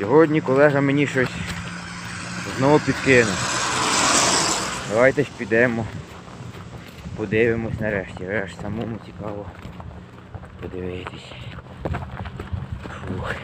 Сьогодні колега мені щось знову підкинув. Давайте ж підемо. Подивимось нарешті. Аж самому цікаво подивитись. Фух.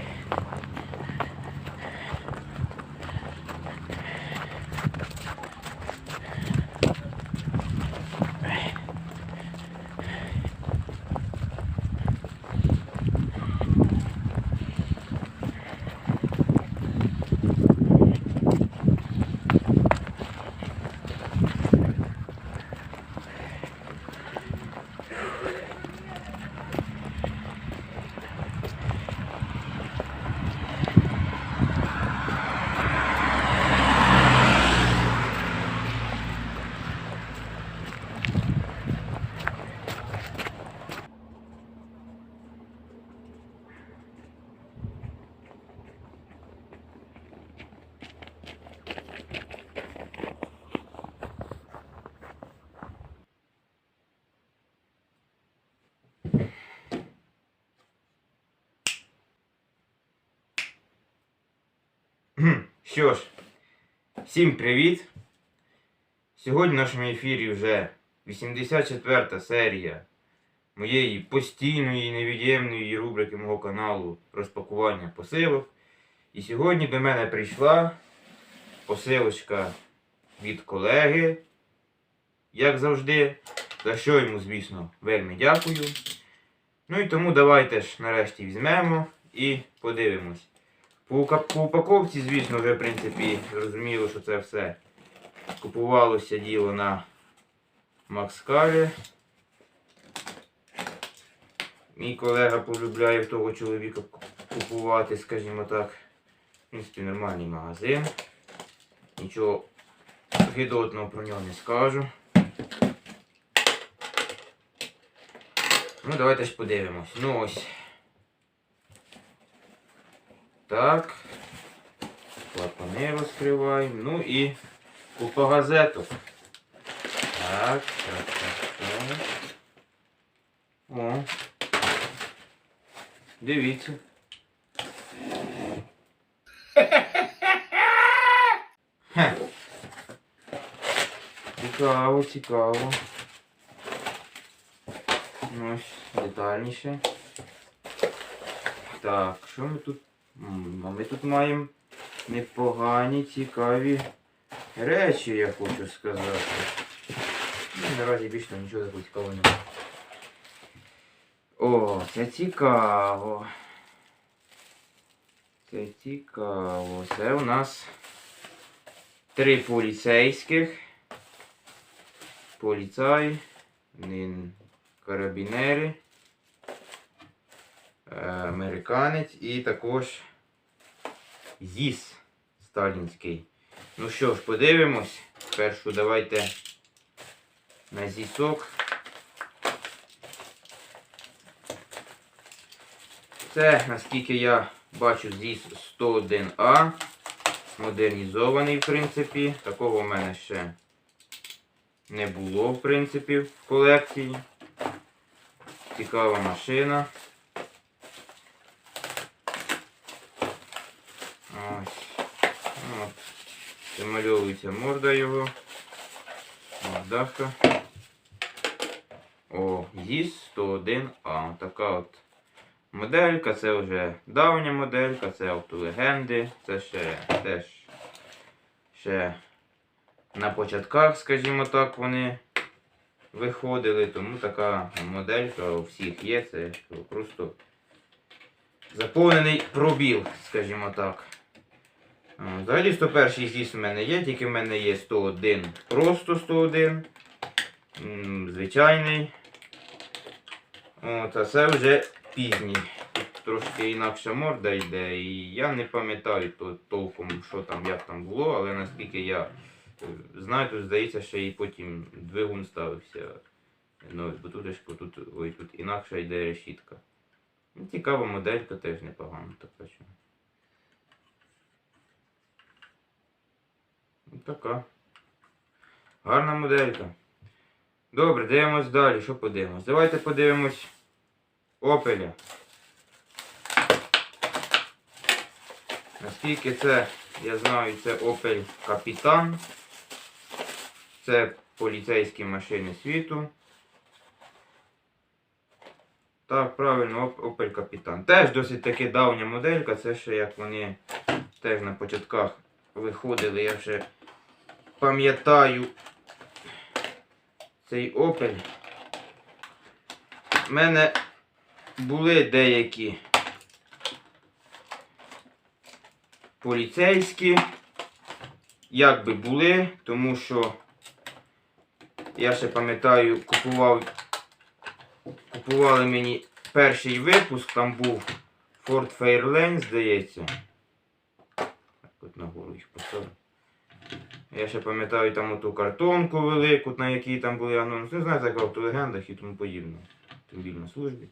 Що ж, всім привіт! Сьогодні в нашому ефірі вже 84-та серія моєї постійної невід'ємної рубрики мого каналу розпакування посилок. І сьогодні до мене прийшла посилочка від колеги, як завжди, за що йому, звісно, вельми дякую. Ну і тому давайте ж нарешті візьмемо і подивимось. По, упаковці, звісно, вже в принципі зрозуміло, що це все купувалося діло на Макскалі. Мій колега полюбляє в того чоловіка купувати, скажімо так. В принципі, нормальний магазин. Нічого гидотного про нього не скажу. Ну, давайте ж подивимось. Ну ось. Так. Клапани розкриваємо. Ну і купа газеток. Так, так, так, так. О. Дивіться. Хе. Цікаво, цікаво. Ну, ось детальніше. Так, що ми тут А ми тут маємо непогані, цікаві речі, я хочу сказати. Ну, наразі більше там нічого такого цікавого немає. О, це цікаво. Це цікаво. Це у нас три поліцейських. Поліцай, карабінери. Е, американець і також ЗІС сталінський. Ну що ж, подивимось. Першу давайте на зісок. Це, наскільки я бачу, ЗІС 101А. Модернізований, в принципі. Такого в мене ще не було, в принципі, в колекції. Цікава машина. Замальовується морда його. Мордашка. О, ЗІС 101А. Така от моделька. Це вже давня моделька, це автолегенди. Це ще теж ще на початках, скажімо так, вони виходили. Тому така моделька у всіх є. Це просто заповнений пробіл, скажімо так. Взагалі 101 зіс в мене є, тільки в мене є 101, просто 101. Звичайний. От, а це вже пізній. Тут трошки інакша морда йде. І я не пам'ятаю то, толком, що там, як там було, але наскільки я е, знаю, тут здається, ще і потім двигун ставився. Ну, бо тут, тут, ой, тут інакша йде решітка. Ну, Цікава моделька теж непогана така. що. Ну, Така. Гарна моделька. Добре, дивимось далі. Що подивимось? Давайте подивимось Опеля. Наскільки це, я знаю, це Opel Капітан. Це поліцейські машини світу. Так, правильно, Opel Капітан. Теж досить таки давня моделька, це ще як вони теж на початках виходили, я вже пам'ятаю цей Opel. У мене були деякі поліцейські. Як би були, тому що я ще пам'ятаю, купував, купували мені перший випуск, там був Ford Fairlane, здається. Так, от нагору їх поставлю. Я ще пам'ятаю там оту картонку велику, на якій там були анонси. Не знаю, як в автолегендах і тому подібне. Автомобіль на службі.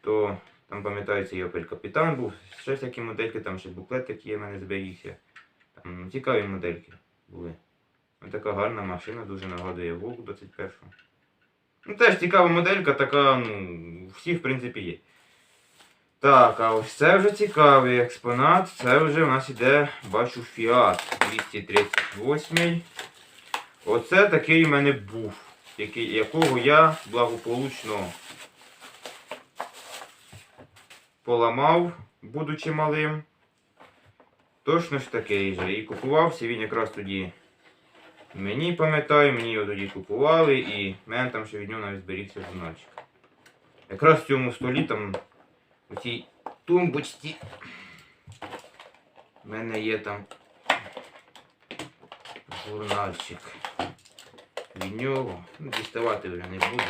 То там пам'ятаю, цей Opel Капітан був, ще всякі модельки, там ще буклет такий в мене зберігся. Там цікаві модельки були. Ось така гарна машина, дуже нагадує Волк 21. Ну теж цікава моделька, така, ну, у всіх, в принципі, є. Так, а ось це вже цікавий експонат. Це вже у нас іде, бачу, Fiat 238. Оце такий у мене був, який, якого я благополучно поламав, будучи малим. Точно ж такий же. І купувався він якраз тоді. Мені пам'ятаю, мені його тоді купували, і в там ще від нього навіть зберігся журнальчик. Якраз в цьому столі там у цій тумбочці. У мене є там журнальчик. Від нього. Ну, діставати вже не буду.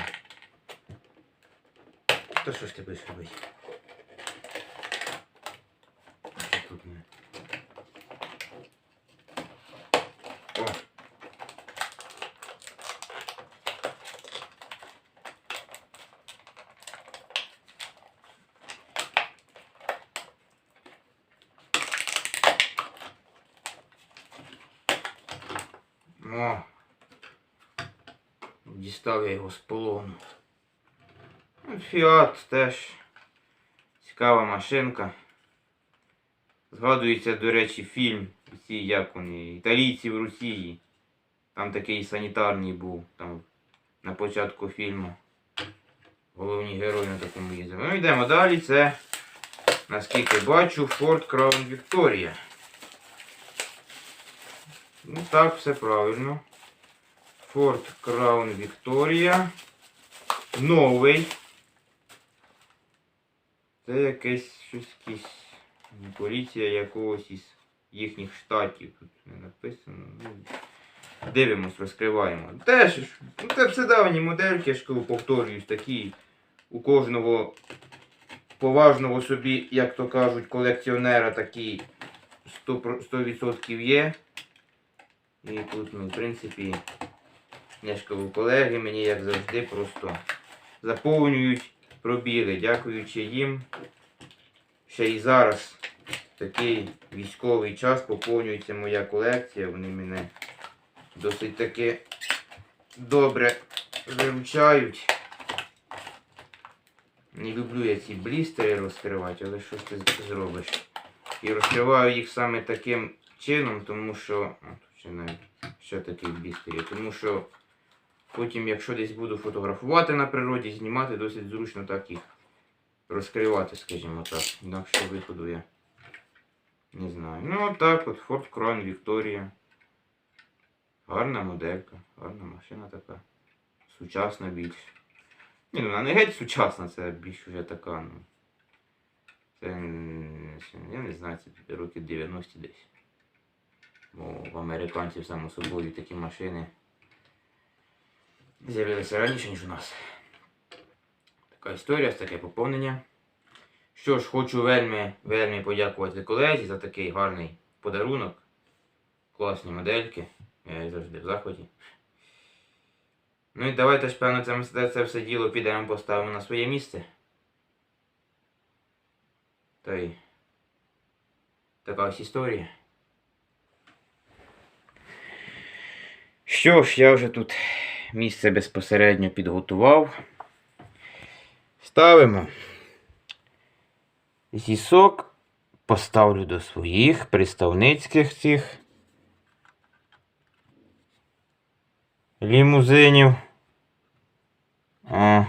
Та що ж ти будеш робити? Що тут не? О! О! Дістав я його з полону. Ну, Фіат теж цікава машинка. Згадується, до речі, фільм ці, як вони, італійці в Росії. Там такий санітарний був там на початку фільму. Головні герої на такому їздили. Ну йдемо далі. Це, наскільки бачу, Ford Crown Victoria. Ну так, все правильно. Ford Crown Victoria. Новий. Це якесь щось якісь поліція якогось із їхніх штатів. Тут не написано. Ну, дивимось, розкриваємо. Теж, ну, це все давні модельки, я ж кажу, повторююсь, такі у кожного поважного собі, як то кажуть, колекціонера такі 100%, 100% є. І тут, ну, в принципі, я колеги мені, як завжди, просто заповнюють пробіли. Дякуючи їм. Ще і зараз такий військовий час поповнюється моя колекція. Вони мене досить таки добре виручають. Не люблю я ці блістери розкривати, але що ти зробиш? І розкриваю їх саме таким чином, тому що. О, тут ще навіть ще такий блістер. Тому що потім, якщо десь буду фотографувати на природі, знімати досить зручно так їх розкривати, скажімо так. Інакше виходу я не знаю. Ну отак от Ford Crown Victoria. Гарна моделька, гарна машина така. Сучасна більш. Ні, ну вона не геть сучасна, це більш вже така, ну. Це я не знаю, це років 90 десь. Бо в американців, само собою, такі машини з'явилися раніше, ніж у нас. Така історія, таке поповнення. Що ж, хочу вельми, вельми подякувати колезі за такий гарний подарунок. Класні модельки. Я завжди в захваті. Ну і давайте ж, певно, це, це все діло підемо поставимо на своє місце. Та й така ось історія. Що ж, я вже тут місце безпосередньо підготував. Ставимо зісок поставлю до своїх представницьких цих лімузинів. О.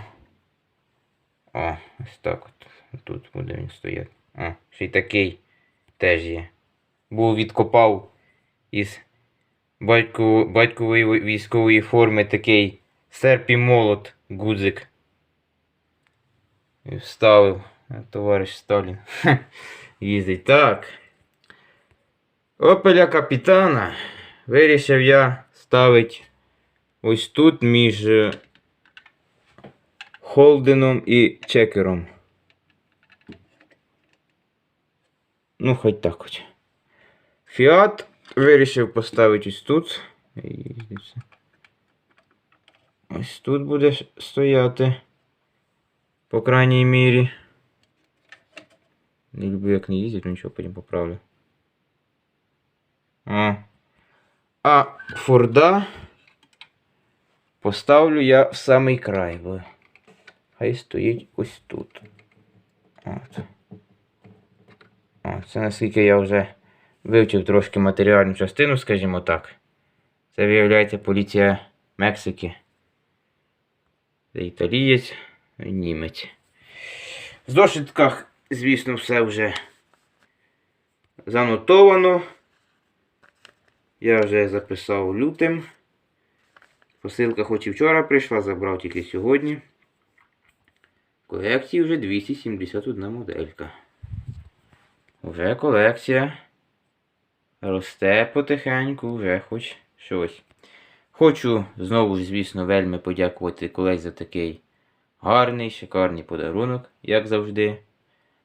О, ось так от. Тут буде він стояти. О, ще й такий теж є. Був відкопав із батько, батькової військової форми такий серп і молот гудзик. І вставив. Товариш Сталін. Їздить. Так. Опеля капітана вирішив я ставити ось тут між е, Холденом і чекером. Ну, хоч так хоч. Фіат вирішив поставити ось тут. Ось тут буде стояти. По крайній мірі. Не люблю, як не їздять, ну нічого потім поправлю. А. А Форда поставлю я в самий край, бо хай стоїть ось тут. От. О, це наскільки я вже вивчив трошки матеріальну частину, скажімо так. Це виявляється поліція Мексики. Це італієць, німець. В зошитках, звісно, все вже занотовано. Я вже записав лютим. Посилка хоч і вчора прийшла, забрав тільки сьогодні. В колекції вже 271 моделька. Вже колекція росте потихеньку, вже хоч щось. Хочу знову ж, звісно, вельми подякувати колись за такий гарний, шикарний подарунок, як завжди.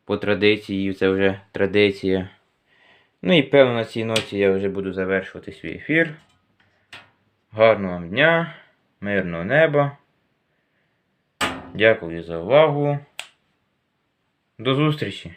По традиції, це вже традиція. Ну і певно на цій ноті я вже буду завершувати свій ефір. Гарного вам дня, мирного неба. Дякую за увагу. До зустрічі!